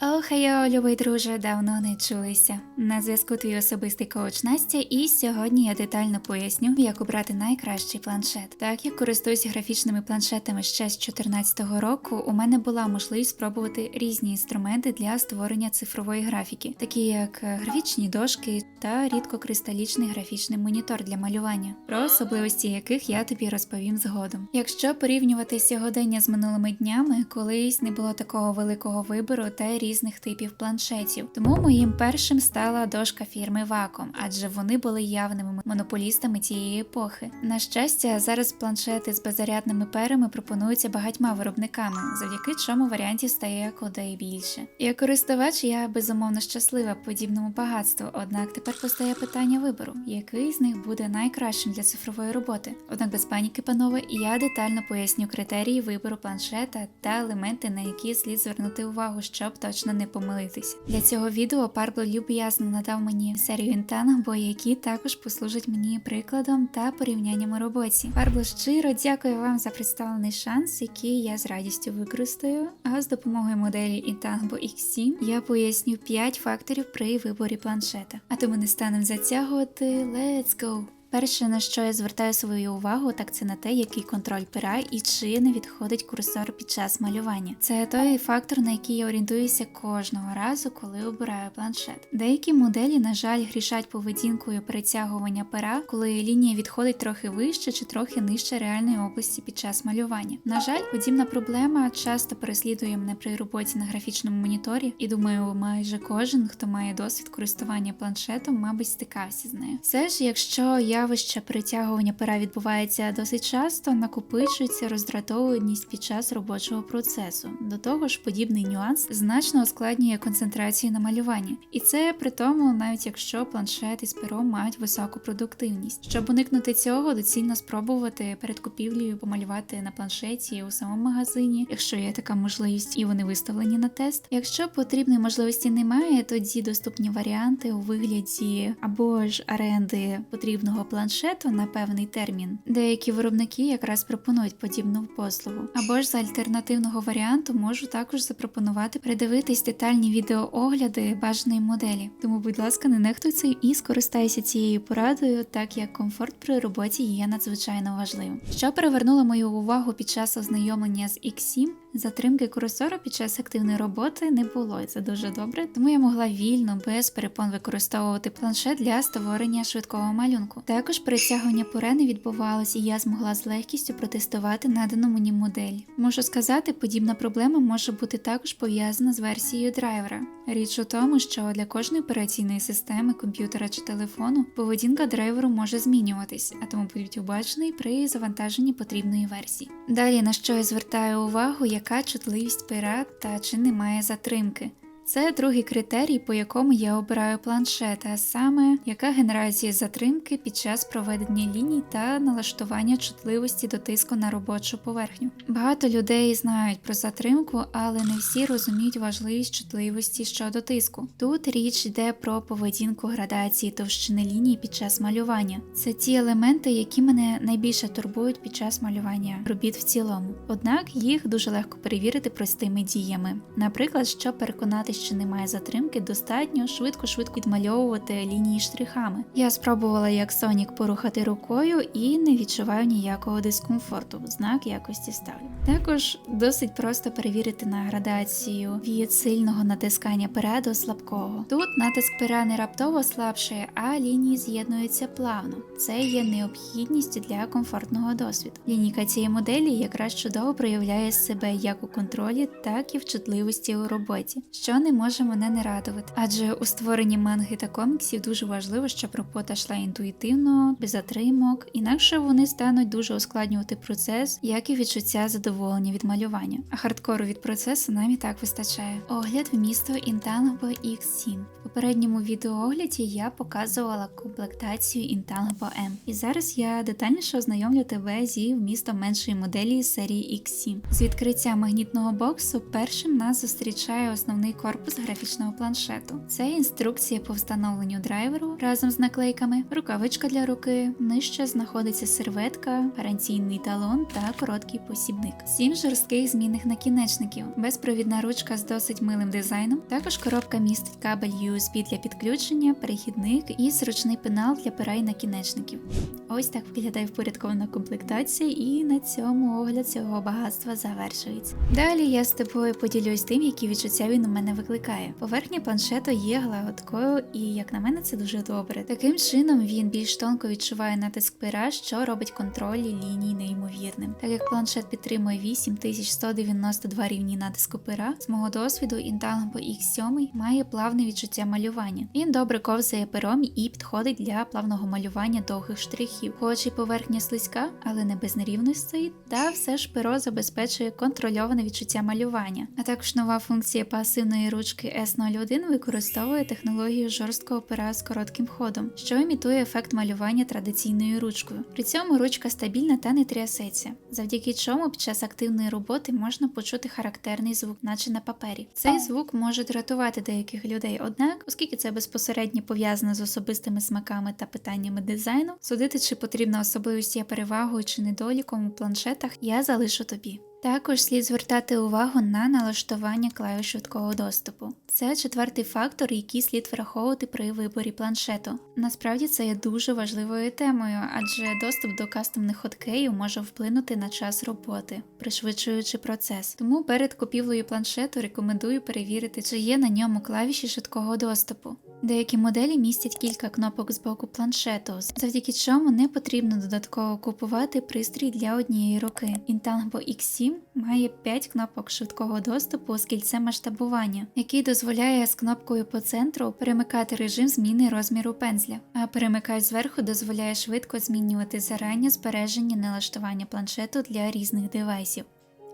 Хайо, любий друже, давно не чулися. На зв'язку твій особистий коуч Настя, і сьогодні я детально поясню, як обрати найкращий планшет. Так як користуюся графічними планшетами ще з 2014 року, у мене була можливість спробувати різні інструменти для створення цифрової графіки, такі як е, графічні дошки та рідкокристалічний графічний монітор для малювання, про особливості яких я тобі розповім згодом. Якщо порівнювати сьогодення з минулими днями, колись не було такого великого вибору та різних типів планшетів. Тому моїм першим стала дошка фірми Wacom, адже вони були явними монополістами тієї епохи. На щастя, зараз планшети з беззарядними перами пропонуються багатьма виробниками, завдяки чому варіантів стає куди більше. Як користувач, я безумовно щаслива подібному багатству, однак тепер постає питання вибору, який з них буде найкращим для цифрової роботи. Однак без паніки, панове, я детально поясню критерії вибору планшета та елементи, на які слід звернути увагу, щоб точно не помилитись. Для цього відео Парбло люб'язно надав мені серію інтангбо, які також послужать мені прикладом та порівнянням у роботі. Парбло щиро дякую вам за представлений шанс, який я з радістю використаю. А з допомогою моделі Intango X7 я поясню 5 факторів при виборі планшета. А то ми не станемо затягувати. Let's go! Перше, на що я звертаю свою увагу, так це на те, який контроль пера і чи не відходить курсор під час малювання. Це той фактор, на який я орієнтуюся кожного разу, коли обираю планшет. Деякі моделі, на жаль, грішать поведінкою перетягування пера, коли лінія відходить трохи вище чи трохи нижче реальної області під час малювання. На жаль, подібна проблема часто переслідує мене при роботі на графічному моніторі, і думаю, майже кожен, хто має досвід користування планшетом, мабуть, стикався з нею. Все ж, якщо явище перетягування пера відбувається досить часто, накопичується роздратованість під час робочого процесу. До того ж, подібний нюанс значно ускладнює концентрацію на малюванні, і це при тому, навіть якщо планшет із пером мають високу продуктивність. Щоб уникнути цього, доцільно спробувати перед купівлею помалювати на планшеті у самому магазині, якщо є така можливість, і вони виставлені на тест. Якщо потрібної можливості немає, тоді доступні варіанти у вигляді або ж оренди потрібного планшету на певний термін. Деякі виробники якраз пропонують подібну послугу. Або ж за альтернативного варіанту можу також запропонувати придивитись детальні відеоогляди бажаної моделі. Тому, будь ласка, не нехтуй цим і скористайся цією порадою, так як комфорт при роботі є надзвичайно важливим. Що привернуло мою увагу під час ознайомлення з X7, Затримки курсора під час активної роботи не було, і це дуже добре, тому я могла вільно, без перепон використовувати планшет для створення швидкого малюнку. Також притягування пуре не відбувалось, і я змогла з легкістю протестувати надану мені модель. Можу сказати, подібна проблема може бути також пов'язана з версією драйвера. Річ у тому, що для кожної операційної системи, комп'ютера чи телефону поведінка драйверу може змінюватись, а тому будуть обачений при завантаженні потрібної версії. Далі на що я звертаю увагу, яка чутливість пера та чи немає затримки. Це другий критерій, по якому я обираю планшет, а саме яка генерація затримки під час проведення ліній та налаштування чутливості до тиску на робочу поверхню. Багато людей знають про затримку, але не всі розуміють важливість чутливості щодо тиску. Тут річ йде про поведінку градації товщини лінії під час малювання. Це ті елементи, які мене найбільше турбують під час малювання робіт в цілому. Однак їх дуже легко перевірити простими діями. Наприклад, щоб переконати, що немає затримки, достатньо швидко-швидко відмальовувати лінії штрихами. Я спробувала як Сонік порухати рукою і не відчуваю ніякого дискомфорту, знак якості ставлю. Також досить просто перевірити на градацію від сильного натискання пера до слабкого. Тут натиск пера не раптово слабшає, а лінії з'єднуються плавно. Це є необхідність для комфортного досвіду. Лінійка цієї моделі якраз чудово проявляє себе як у контролі, так і в чутливості у роботі, що не може мене не радувати. Адже у створенні манги та коміксів дуже важливо, щоб робота йшла інтуїтивно, без затримок, інакше вони стануть дуже ускладнювати процес, як і відчуття задоволення від малювання. А хардкору від процесу нам і так вистачає. Огляд вмісту Intango X7. В попередньому відеоогляді я показувала комплектацію Intango M. І зараз я детальніше ознайомлю тебе зі вмістом меншої моделі серії X7. З відкриття магнітного боксу першим нас зустрічає основний корпус корпус графічного планшету. Це інструкція по встановленню драйверу разом з наклейками, рукавичка для руки. Нижче знаходиться серветка, гарантійний талон та короткий посібник. Сім жорстких змінних накінечників, безпровідна ручка з досить милим дизайном. Також коробка містить кабель USB для підключення, перехідник і зручний пенал для пера і накінечників. Ось так виглядає впорядкована комплектація, і на цьому огляд цього багатства завершується. Далі я з тобою поділюсь тим, які відчуття він у мене викликає. Поверхня планшету є гладкою, і як на мене, це дуже добре. Таким чином він більш тонко відчуває натиск пера, що робить контроль ліній неймовірним. Так як планшет підтримує 8192 рівні натиску пера, з мого досвіду Intango X7 має плавне відчуття малювання. Він добре ковзає пером і підходить для плавного малювання довгих штрихів. Хоч і поверхня слизька, але не без нерівностей, та все ж перо забезпечує контрольоване відчуття малювання. А також нова функція пасивної ручки S01 використовує технологію жорсткого пера з коротким ходом, що імітує ефект малювання традиційною ручкою. При цьому ручка стабільна та не трясеться, завдяки чому під час активної роботи можна почути характерний звук, наче на папері. Цей звук може дратувати деяких людей, однак, оскільки це безпосередньо пов'язано з особистими смаками та питаннями дизайну, судити, чи потрібна особливість є перевагою чи недоліком у планшетах, я залишу тобі. Також слід звертати увагу на налаштування клавіш швидкого доступу. Це четвертий фактор, який слід враховувати при виборі планшету. Насправді це є дуже важливою темою, адже доступ до кастомних хоткеїв може вплинути на час роботи, пришвидшуючи процес. Тому перед купівлею планшету рекомендую перевірити, чи є на ньому клавіші швидкого доступу. Деякі моделі містять кілька кнопок з боку планшету, завдяки чому не потрібно додатково купувати пристрій для однієї руки. Intango X7 має 5 кнопок швидкого доступу з кільцем масштабування, який дозволяє з кнопкою по центру перемикати режим зміни розміру пензля, а перемикач зверху дозволяє швидко змінювати зарані збережені налаштування планшету для різних девайсів.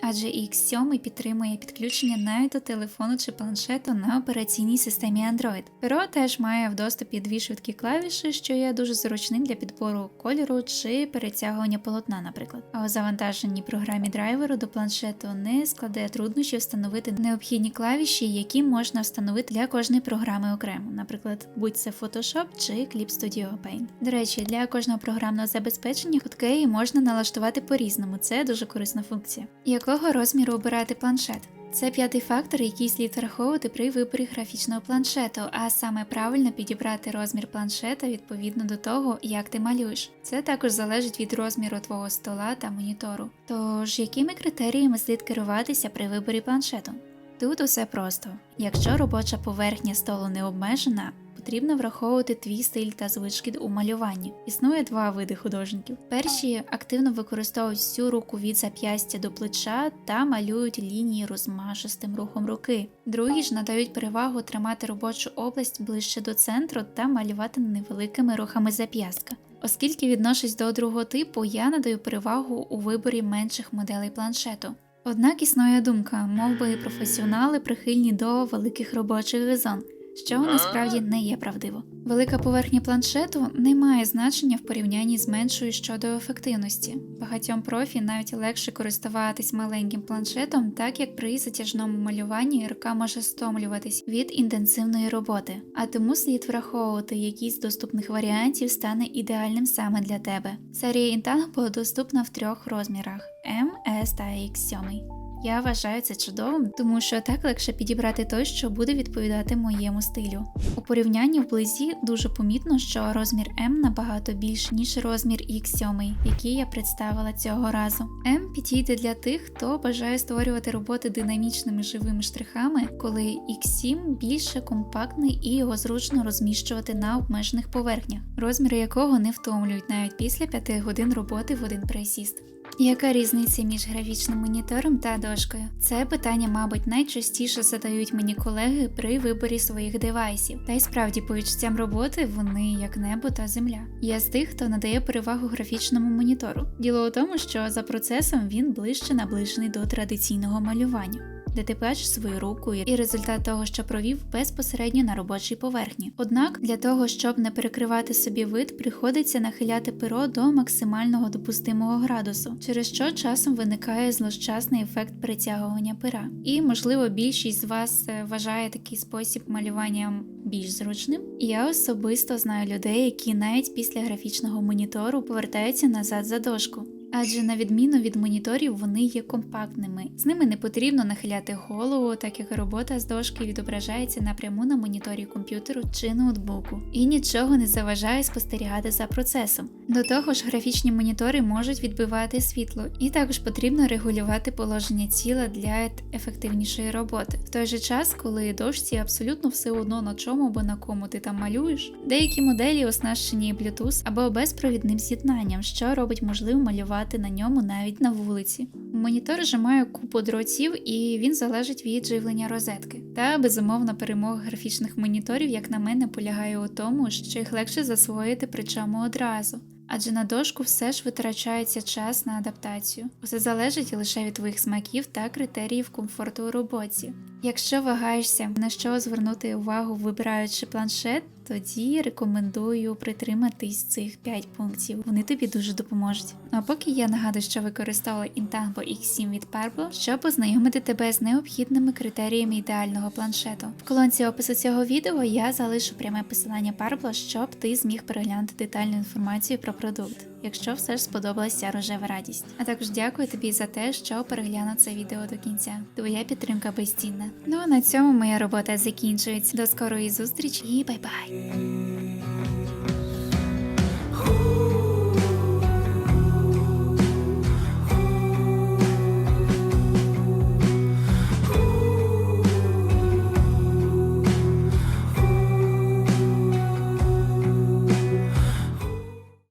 Адже X7 підтримує підключення навіть до телефону чи планшету на операційній системі Android. Перо теж має в доступі дві швидкі клавіші, що є дуже зручним для підбору кольору чи перетягування полотна, наприклад. А у завантаженій програмі драйверу до планшету не складає труднощів встановити необхідні клавіші, які можна встановити для кожної програми окремо, наприклад, будь це Photoshop чи Clip Studio Paint. До речі, для кожного програмного забезпечення хоткеї можна налаштувати по-різному, це дуже корисна функція. Якого розміру обирати планшет? Це п'ятий фактор, який слід враховувати при виборі графічного планшету, а саме правильно підібрати розмір планшета відповідно до того, як ти малюєш. Це також залежить від розміру твого стола та монітору. Тож, якими критеріями слід керуватися при виборі планшету? Тут усе просто. Якщо робоча поверхня столу не обмежена, потрібно враховувати твій стиль та звички у малюванні. Існує два види художників. Перші активно використовують всю руку від зап'ястя до плеча та малюють лінії розмашистим рухом руки. Другі ж надають перевагу тримати робочу область ближче до центру та малювати невеликими рухами зап'ястка. Оскільки відношусь до другого типу, я надаю перевагу у виборі менших моделей планшету. Однак існує думка, мов би професіонали прихильні до великих робочих зон, що насправді не є правдиво. Велика поверхня планшету не має значення в порівнянні з меншою щодо ефективності. Багатьом профі навіть легше користуватись маленьким планшетом, так як при затяжному малюванні рука може стомлюватись від інтенсивної роботи, а тому слід враховувати, який з доступних варіантів стане ідеальним саме для тебе. Серія Intango доступна в трьох розмірах M, S та X7. Я вважаю це чудовим, тому що так легше підібрати той, що буде відповідати моєму стилю. У порівнянні вблизі дуже помітно, що розмір М набагато більш ніж розмір X7, який я представила цього разу. М підійде для тих, хто бажає створювати роботи динамічними живими штрихами, коли X7 більше компактний і його зручно розміщувати на обмежених поверхнях, розміри якого не втомлюють навіть після 5 годин роботи в один присіст. Яка різниця між графічним монітором та дошкою? Це питання, мабуть, найчастіше задають мені колеги при виборі своїх девайсів. Та й справді, по відчуттям роботи вони як небо та земля. Я з тих, хто надає перевагу графічному монітору. Діло у тому, що за процесом він ближче наближений до традиційного малювання. Де ти бачиш свою руку і результат того, що провів безпосередньо на робочій поверхні. Однак для того, щоб не перекривати собі вид, приходиться нахиляти перо до максимального допустимого градусу, через що часом виникає злощасний ефект притягування пера. І можливо більшість з вас е, вважає такий спосіб малювання більш зручним. Я особисто знаю людей, які навіть після графічного монітору повертаються назад за дошку. Адже на відміну від моніторів вони є компактними. З ними не потрібно нахиляти голову, так як робота з дошки відображається напряму на моніторі комп'ютеру чи ноутбуку, і нічого не заважає спостерігати за процесом. До того ж, графічні монітори можуть відбивати світло, і також потрібно регулювати положення тіла для ефективнішої роботи. В той же час, коли дошці абсолютно все одно на чому або на кому ти там малюєш, деякі моделі оснащені Bluetooth або безпровідним з'єднанням, що робить можливим малювати на ньому навіть на вулиці. Монітор же має купу дротів і він залежить від живлення розетки. Та безумовно перемога графічних моніторів, як на мене, полягає у тому, що їх легше засвоїти причому одразу. Адже на дошку все ж витрачається час на адаптацію. Усе залежить лише від твоїх смаків та критеріїв комфорту у роботі. Якщо вагаєшся, на що звернути увагу, вибираючи планшет, тоді рекомендую притриматись цих 5 пунктів. Вони тобі дуже допоможуть. А поки я нагадую, що використала Intango X7 від Purple, щоб познайомити тебе з необхідними критеріями ідеального планшету. В колонці опису цього відео я залишу пряме посилання Purple, щоб ти зміг переглянути детальну інформацію про продукт, якщо все ж сподобалася рожева радість. А також дякую тобі за те, що переглянув це відео до кінця. Твоя підтримка безцінна. Ну а на цьому моя робота закінчується. До скорої зустрічі і бай-бай!